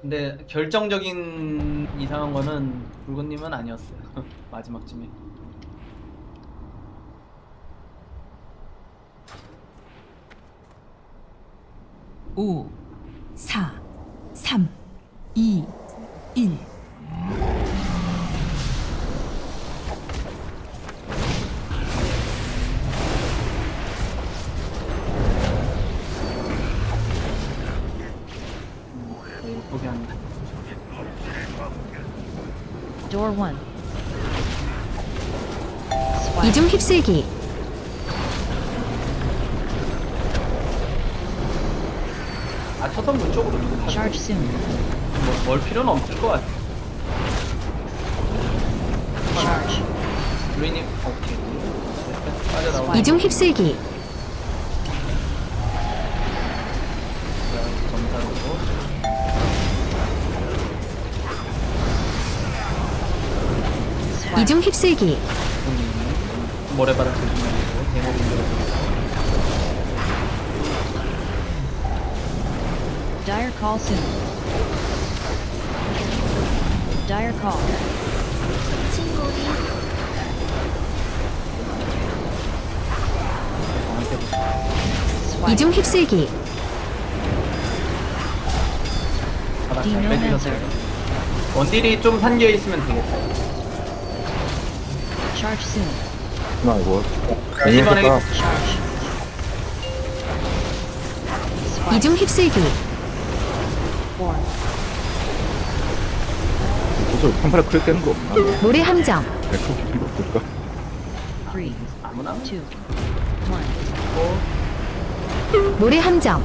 근데 결정적인 이상한 거는 붉은님은 아니었어요. 마지막쯤에. 오, 사, 삼, 이, 일. Door 1. Swipe. 이중 휩쓸기 아 초선 문 쪽으로 타죠? Charge soon. 뭐, 멀 필요는 없을 것 같아. Charge. 루이님 오케이. 됐어. 빠져나오고. 이중 휩쓸기 이중 휩쓸기 음, 모래바닥 조심하고 대목이 들어서. Dire call soon. Dire call. 정확히 해보세요. Swipe. 이중 휩쓸기 Do you know 빼주셨어요. 원딜이 좀 산겨 있으면 되겠다. Charge soon. 나 이거 이번에 Charge. 이중 휩쓸기 4. 구슬 한팔에 클 떼는 거 없나? 모래 함정 그럴 필요 없을까? 3. 2. 아무나 1. 모래 함정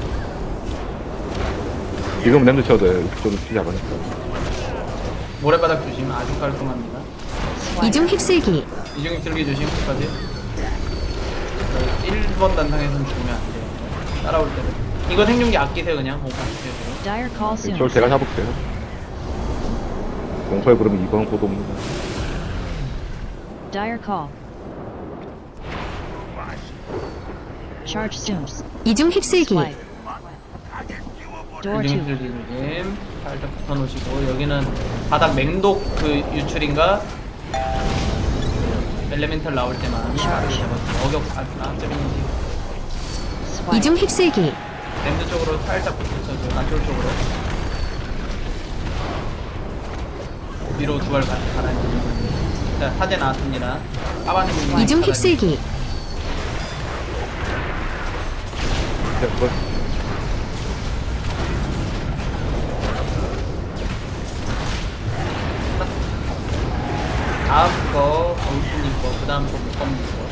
지금 랜드 쳐도 돼. 저도 피지 않으니까. 모래바닥 조심 아주 깔끔합니다. 이중 휩쓸기 이중 입술기 조심까지. 1번 단상에서는 죽으면 안 돼요. 따라올 때는. 이거 생존기 아끼세요 그냥. 못 아끼세요. 그냥. Dire call soon. 저를 제가 잡을게요. 공포에 그러면 2번 고도입니다. Dire call. Charge soon. 이중 휩쓸기 Swipe. Door 이중 2. 입술기 조심. 살짝 붙어놓으시고 여기는 바닥 맹독 그 유출인가 엘레멘탈 나올 때만 어격 재밌는지 Swipe. 이중 휩쓸기. 랜드 쪽으로 살짝 붙여줘요 안쪽 쪽으로. 위로 두발 가라앉히고 자 사제 나왔습니다. 까바님 이중 휩쓸기. 네, 거 그 다음 거 목검님 거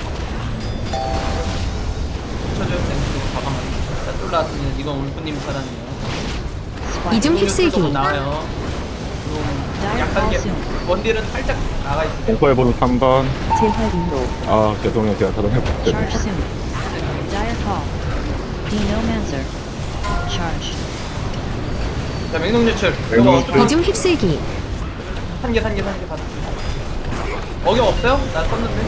붙여줘요 랜드 쪽으로 가방만 자 뚫라왔습니다 이건 울프님 차단이에요. 이중 휩쓸기 좀 나와요. 좀 약간 이게 원딜은 살짝 나가 있어요. 공포에 보는 3번. 아, 죄송해요. 제가. Charge. 자 맹독 유출. 이중 휩쓸기. 산개 산개 산개 받아 어경 없어요? 나 썼는데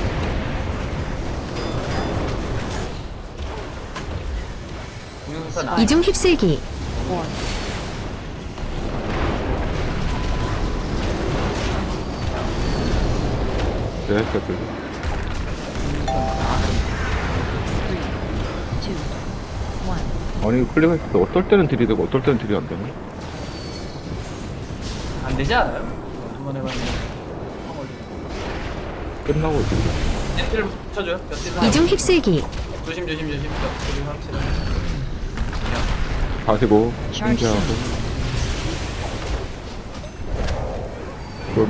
공룡사 나 이중 휩쓸기 4. 네, 됐어요. 3. 2. 1. 아니, 이거 클릭했을 때 어떨 때는 딜이 되고 어떨 때는 딜이 안 되네. 안 되지 않아요? 한번 해봤는데 끝나고 딜이. 렌트를 붙여줘요 몇 이중 휩쓸기 조심 조심 조심 조심 확실하게 가시고, soon. 그걸.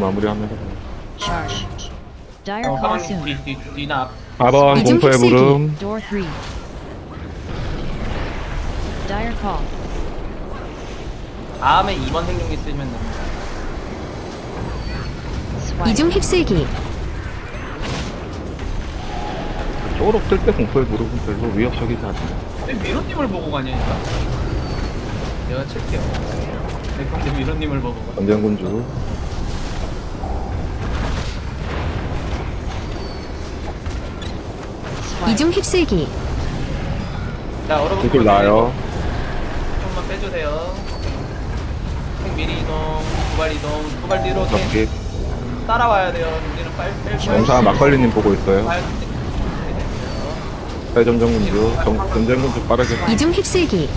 Charge. Dire 어 call 가만히 soon. 뒤, 뒤, 뒤나 앞 4번 이중 공포의. 부름. Door 3. Dire call. 다음에 2번 생존기 쓰면 됩니다 Swipe. 이중 휩쓸기 쪽으로 뜰때 공포의 부름은 별로 위협적이지 않네. 왜 미로님을 보고 가냐니까 내가 칠게요 내 건데 미로님을 보고 가 전쟁군주. Swipe. 이중 휩쓸기 자 여러분 구슬 나요. 조금만 빼주세요 탱 미리 이동, 도발 이동, 도발 뒤로 탱 저기 따라와야 돼요. 우리는 빨리 빨리. 영사 막걸리님 보고 있어요. 빨 리. 회전정군주 전쟁군주 빠르게 이중 휩쓸기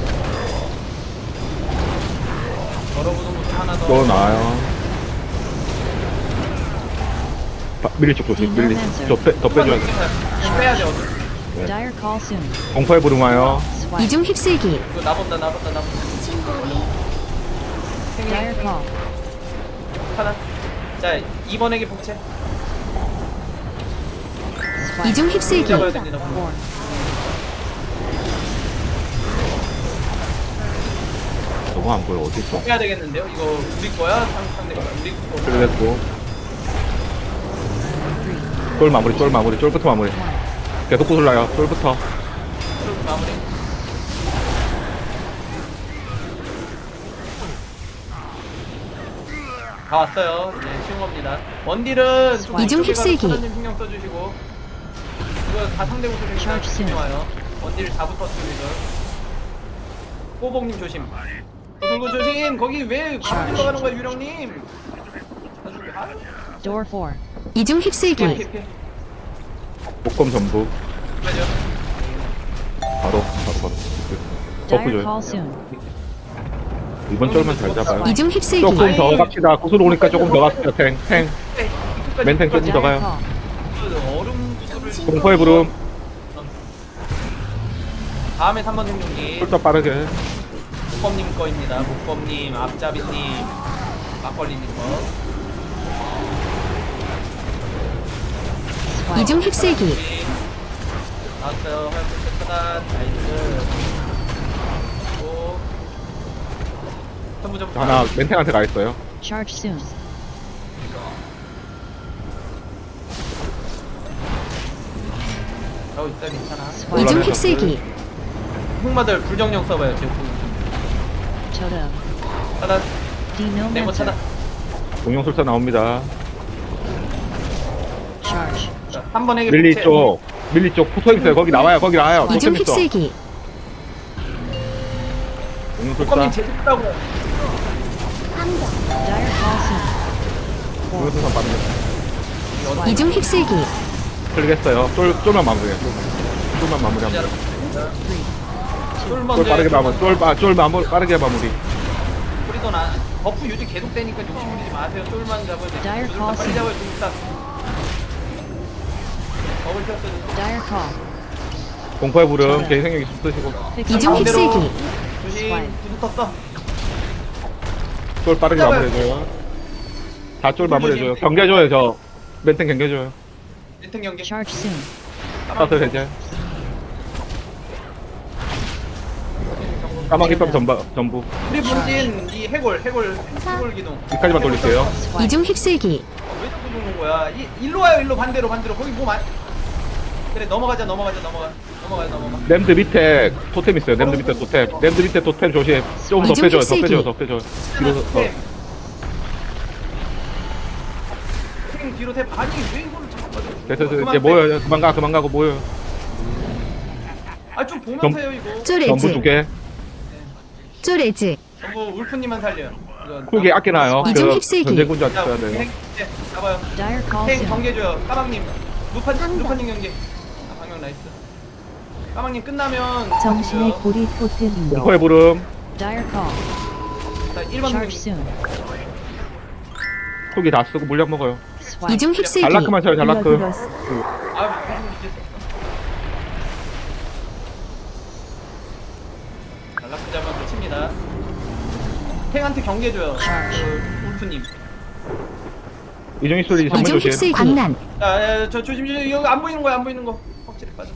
여러분은 하나 더. 또 나와요. 바- 밀리 쪽 조심. 밀리 더, 빼, 더 빼줘야 돼. 빼야 돼. 어디. Dire call soon. 공포의 부름 와요. Swipe. 이중 휩쓸기 이거 나본다 나본다 나본다. Dire call. 하나. 자 이번에게 복채. Swipe. 이중 휩쓸기 잡아야 됩니다. 저거 안 보여. 어디 있어? 해야 되겠는데요? 이거 우리 거야? 상- 상대가 우리 거. 그랬고. 쫄 마무리, 쫄 마무리, 쫄부터 마무리. 계속 구슬나요. 쫄부터. 마무리. 다 왔어요. 이제 쉬운 겁니다. 원딜은 좀 이중 이쪽에 가서 휩쓸기. 신경 써주시고 이거 다 상대 Charge 조심히 soon. 와요. 원딜 다 붙었습니다. 꼬봉님 조심. 그리고 조심. 거기 왜 바로 들어가는 거야 유령님? Door four. 이중 피해 휩쓸기. 복검 전부. 맞아. 바로, 바로, 바로. Dire 버프 줘요. call soon. 이번 쫄만 잘 잡아요. 이중 휩쓸기 조금 더 갑시다. 구슬 오니까 조금 더 갑시다. 탱, 탱. 네, 이쪽까지 조금 더 Dire 가요. call. 얼음 구슬을 공포의 부름. 다음에 3번 생존기 쫄더 빠르게. 목검님 거입니다. 목검님, 앞잡이님, 막걸리님 거. 이중 휩쓸기 나왔어요. 화염불 차단 나이스. 오. 전부 전부 하나 멘탱한테 가 있어요. Charge soon. 어 있어 괜찮아. Swipe. 이중 휩쓸기 흑마들 불정령 써봐요. 지금 Totem. 차단. 네모. 차단. 공룡술사 나옵니다. Charge. 자, 한 번에 밀리 쪽. 밀리 쪽 포토 있어요. 거기 나와요. 거기 나와요. 이중 포토 있어. 휩쓸기 목검님 공룡술사. 제대로라고. Dire 빠르게. 이중 휩쓸기 클릭했어요. 쫄, 쫄만 마무리해요. 쫄만 마무리하면 돼요. 쫄. 빠르게 마무리. 쫄, 마, 마무리, 빠르게 마무리. 우리도 나 버프 유지 계속 되니까 욕심 부리지 마세요. 쫄만 잡아야 돼. Dire 빨리 call 잡아요. 중딱. 버블. Dire call. 공포의 부름, 개인 생명이 숨 쓰시고. 이중. 휩쓸기 조심. 부붙었어 쫄 빠르게. 마무리해줘요. 다 쫄 마무리해줘요. 경계줘요, 저. 멘탱 경계줘요. 멘탱 경기. Charge soon. 깃밥 전부, 전부. 우리 본진 이 해골 해골 해골 기둥. 여기까지만 돌릴게요. 이중 휩쓸기 어, 왜 자꾸 죽는 거야? 이 일로 와요 일로 반대로 반대로 거기 뭐 많. 그래 넘어가자 넘어가자 넘어가 넘어가 넘어가. 램드 밑에 토템 있어요. 램드 밑에 토템. 램드 밑에 토템 조심. 조금 더 이중 빼줘요. 더 휩쓸기. 빼줘요. 더 빼줘요. 뒤로 더. 네. 탱 뒤로 세 아니 왜 이거를 자꾸 맞아? 됐어, 됐어. 이제 모여요. 그만 가, 그만 가고 모여요. 아좀 보면서 해요 이거. 전부 두쪼 레즈 개. 쪼레즈 전부 울프님만 살려요. 이거 쿨게 아껴놔요. 이중 그 휩쓸기. 전쟁군주한테 자, 써야 우리 돼요. 행- 네, 잡아요. Dire soon. 경계줘요. 까망님. 루판 루판님 경계. 아, 방영 나이스. 까망님 끝나면 정신의 가주세요. 고리 토템으로 공포의 부름. Dire call. 자 1번 Charge soon. 쿨기 다 쓰고 물약 먹어요. Swipe. 이중 휩쓸기 잘라크만 쳐요, 잘라크. 아. 연락 잡으면 끝입니다. 탱한테 경계줘요. 그 울프님. 이중희 소리 정면 이중 조심. 휩쓸기 광란 자, 야, 저 조심 조심 여기 안 보이는 거야 안 보이는 거. 확실히 빠져.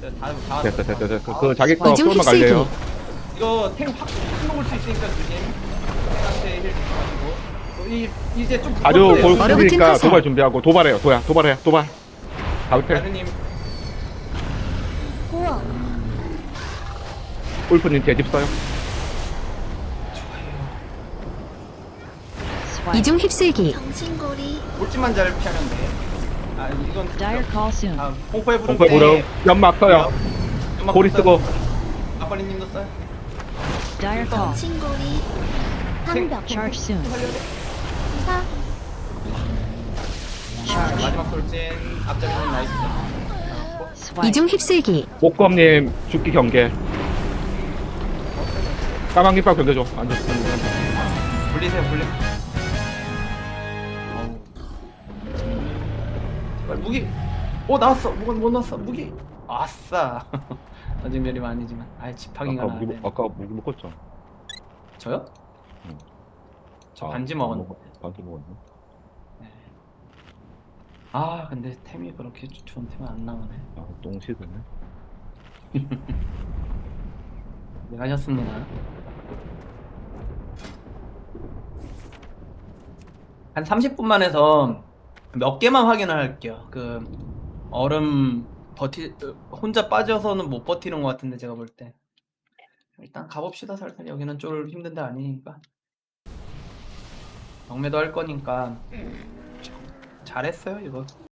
됐어요. 다, 다 됐다, 왔어. 됐다, 됐다. 그 자기 거 이중 쫄만 휩쓸기 갈래요. 이거 탱확 먹을 수 있으니까 조심. 탱한테 힐 가지고. 이 이제 좀 붙었어요. 테니까 화살. 도발 준비하고 도발해요. 도야, 도발해, 도발. 울프님 제집 써요. 이중 휩쓸기 볼집만 잘 피하면 돼. 아 이건 Dire call soon. 아, 공포의 부름 공포의 부름. 연막 써요. 연막 고리 써요. 쓰고. 아빠리님도 써요. Dire call. 친구리 방벽 Charge soon. 부사 Charge. 마지막 돌진 앞자리는 나이스. Swipe. 이중 휩쓸기 목검님 죽기 경계. 까만 깃발 경계 줘. 앉아. 불리세요 불리. 제발 무기. 오 나왔어. 뭐가 못 나왔어. 무기. 아싸. 던진 별이 아니지만. 아예 지팡이가 아까 나네. 무기 아까 무기 먹었죠. 저요? 응. 저 아, 반지 안 먹었는데. 먹었- 반지 먹었네. 아 근데 템이 그렇게 좋은 템은 안 나오네. 아, 똥 씻었네. 네 하셨습니다. 한 30분만 해서 몇 개만 확인을 할게요. 그 얼음 버티 혼자 빠져서는 못 버티는 것 같은데 제가 볼 때. 일단 가봅시다 살살 여기는 쫄 힘든 데 아니니까. 경매도 할 거니까 잘했어요 이거.